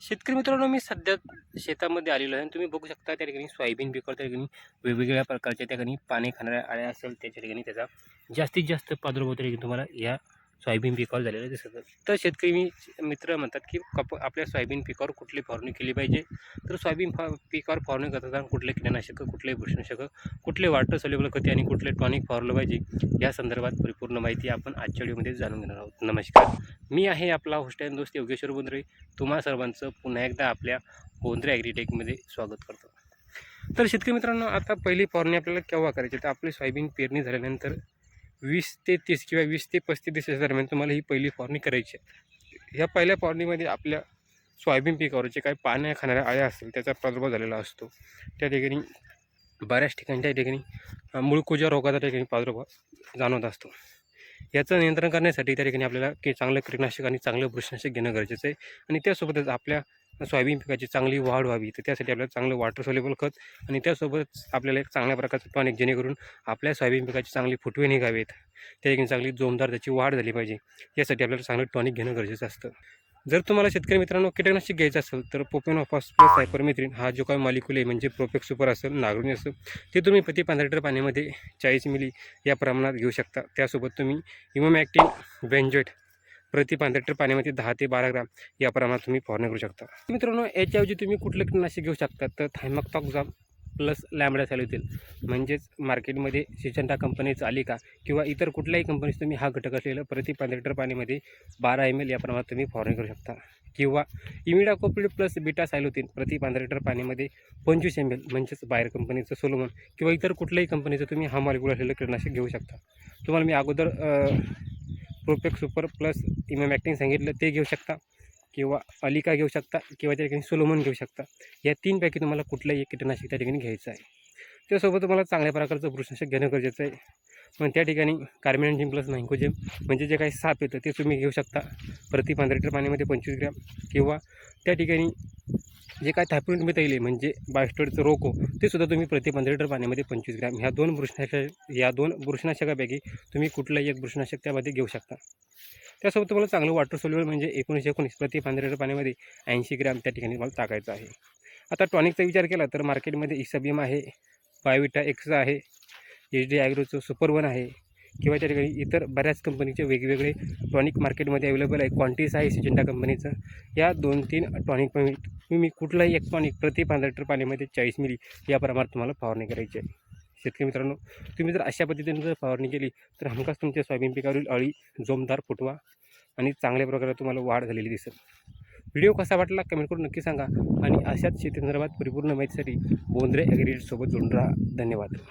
शेतकरी मित्रांनो मी सध्या शेतामध्ये आलेलो आहे आणि तुम्ही बघू शकता त्या ठिकाणी सोयाबीन पिकावर त्या ठिकाणी वेगवेगळ्या प्रकारच्या त्या ठिकाणी पाणी खाणाऱ्या आळ्या असेल त्याच्या ठिकाणी त्याचा जास्तीत जास्त प्रादुर्भाव त्या ठिकाणी तुम्हाला या सोयाबीन पिकावर झालेलं दिसत तर शेतकरी मी मित्र म्हणतात की कप आपल्या सोयाबीन पिकावर कुठली फवारणी केली पाहिजे? तर सोयाबीन फा पिकावर फवारणी करत असताना कुठले कीटकनाशक कुठले बुरशीनाशक कुठले वाटर सोल्युबल खते आणि कुठले टॉनिक फवारलं पाहिजे? या संदर्भात परिपूर्ण माहिती आपण आजच्या व्हिडिओमध्ये जाणून घेणार आहोत. नमस्कार. मी आहे आपला होस्टाईन दोस्त योगेश्वर बोंद्रे. तुम्हा सर्वांचं पुन्हा एकदा आपल्या बोंद्रे ॲग्रीटेकमध्ये स्वागत करतो. तर शेतकरी मित्रांनो आता पहिली फवारणी आपल्याला केव्हा करायची? तर आपली सोयाबीन पेरणी झाल्यानंतर वीस ते तीस किंवा वीस ते पस्तीस दरम्यान तुम्हाला ही पहिली फवारणी करायची आहे. ह्या पहिल्या फवारणीमध्ये आपल्या सोयाबीन पिकावर जे काही पाण्या खाणाऱ्या आळ्या असतील त्याचा प्रादुर्भाव झालेला असतो. त्या ठिकाणी बऱ्याच ठिकाणी त्या ठिकाणी मुळकुजा रोगाचा ठिकाणी प्रादुर्भाव जाणवत असतो. याचं नियंत्रण करण्यासाठी त्या ठिकाणी आपल्याला की चांगलं कीटकनाशक आणि चांगलं बुरशीनाशक घेणं गरजेचं आहे. आणि त्यासोबतच आपल्या सोयाबीन पिकाची चांगली वाढ व्हावी. तर त्यासाठी आपल्याला चांगलं वॉटर सोलेबल खत आणि त्यासोबतच आपल्याला एक चांगल्या प्रकारचं टॉनिक जेणेकरून आपल्या सोयाबीन पिकाची चांगली फुटवे निघावेत. त्या ठिकाणी चांगली जोमदार त्याची वाढ झाली पाहिजे. यासाठी आपल्याला चांगलं टॉनिक घेणं गरजेचं असतं. जर तुम्हाला शेतकरी मित्रांनो कीटकनाशक घ्यायचं असेल तर पोपेन ऑफॉस प्लस सायपरमेथ्रिन हा जो काय मॉलिक्युल आहे म्हणजे प्रोपेक सुपर असेल नागरुणी असेल ते तुम्ही प्रति पंधरा लिटर पाण्यामध्ये चाळीस मिली या प्रमाणात घेऊ शकता. त्यासोबत तुम्ही इमोमॅक्टिन बेंजेट प्रति पंधरा लिटर पाण्यामध्ये दहा ते बारा ग्राम या प्रमाणात तुम्ही फवारणी करू शकता. मित्रांनो याच्याऐवजी तुम्ही कुठलं कीटकनाशक घेऊ शकता तर थायमॉक्टॉक्झाम प्लस लॅमडा सॅल्युथिल म्हणजेच मार्केटमध्ये सिजंटा कंपनीचं आली का? किंवा इतर कुठल्याही कंपनीचं तुम्ही हा घटक असलेलं प्रति पंधरा लिटर पाण्यामध्ये बारा एम एल या प्रमाणात तुम्ही फवारणी करू शकता. किंवा इमिडाकोपिड प्लस बिटा होतील प्रति पंधरा लिटर पाण्यामध्ये पंचवीस एम एल म्हणजेच बाहेर कंपनीचं सोलोमन किंवा इतर कुठल्याही कंपनीचं तुम्ही हा मॉलिक्युल असलेलं कीटकनाशक घेऊ शकता. तुम्हाला मी अगोदर प्रोपेक सुपर प्लस इमॅक्टिंग सांगितलं ते घेऊ शकता. किंवा अलिका घेऊ शकता किंवा त्या ठिकाणी सोलोमन घेऊ शकता. या तीनपैकी तुम्हाला कुठलंही एक कीटकनाशक त्या ठिकाणी घ्यायचं आहे. त्यासोबत तुम्हाला चांगल्या प्रकारचं बुरशीनाशक घेणं गरजेचं आहे. पण त्या ठिकाणी कार्मिनजिम प्लस मँकोजेम म्हणजे जे काही साप येतं ते तुम्ही घेऊ शकता. प्रति पंधरा लिटर पाण्यामध्ये पंचवीस ग्रॅम किंवा त्या ठिकाणी जे काय थायपॉइड मिथैले म्हणजे बायोस्टोडचं रोको ते सुद्धा तुम्ही प्रति पंधरा लिटर पाण्यामध्ये पंचवीस ग्रॅम ह्या दोन बुरशनाशक या दोन बुरशीनाशकापैकी तुम्ही कुठलाही एक बुरशनाशक त्यामध्ये घेऊ शकता. त्यासोबत तुम्हाला चांगलं वॉटर सोल्युबल म्हणजे एकोणीसशे एकोणीस प्रति पंधरा लिटर पाण्यामध्ये ऐंशी ग्रॅम त्या ठिकाणी तुम्हाला टाकायचं आहे. आता टॉनिकचा विचार केला तर मार्केटमध्ये इसाबियम आहे बायोविटा एक्स आहे एच डी ॲग्रोचं सुपर वन आहे किंवा त्या ठिकाणी इतर बऱ्याच कंपनीचे वेगवेगळे टॉनिक मार्केटमध्ये अवेलेबल आहे. क्वांटिस आहे सिजेंडा कंपनीचं. या दोन तीन टॉनिक तुम्ही कुठलाही एक टॉनिक प्रति पंधरा लिटर पाण्यामध्ये चाळीस मिली या प्रमाणात तुम्हाला फवारणी करायची आहे. शेतकरी मित्रांनो तुम्ही जर अशा पद्धतीने जर फवारणी केली तर हमखास तुमच्या सोयाबीन पिकावरील अळी जोमदार फुटवा आणि चांगल्या प्रकारे तुम्हाला वाढ झालेली दिसेल व्हिडिओ कसा वाटला कमेंट करून नक्की सांगा आणि अशाच शेती संदर्भात परिपूर्ण माहितीसाठी बोंद्रे ॲग्रीसोबत जोडून राहा. धन्यवाद.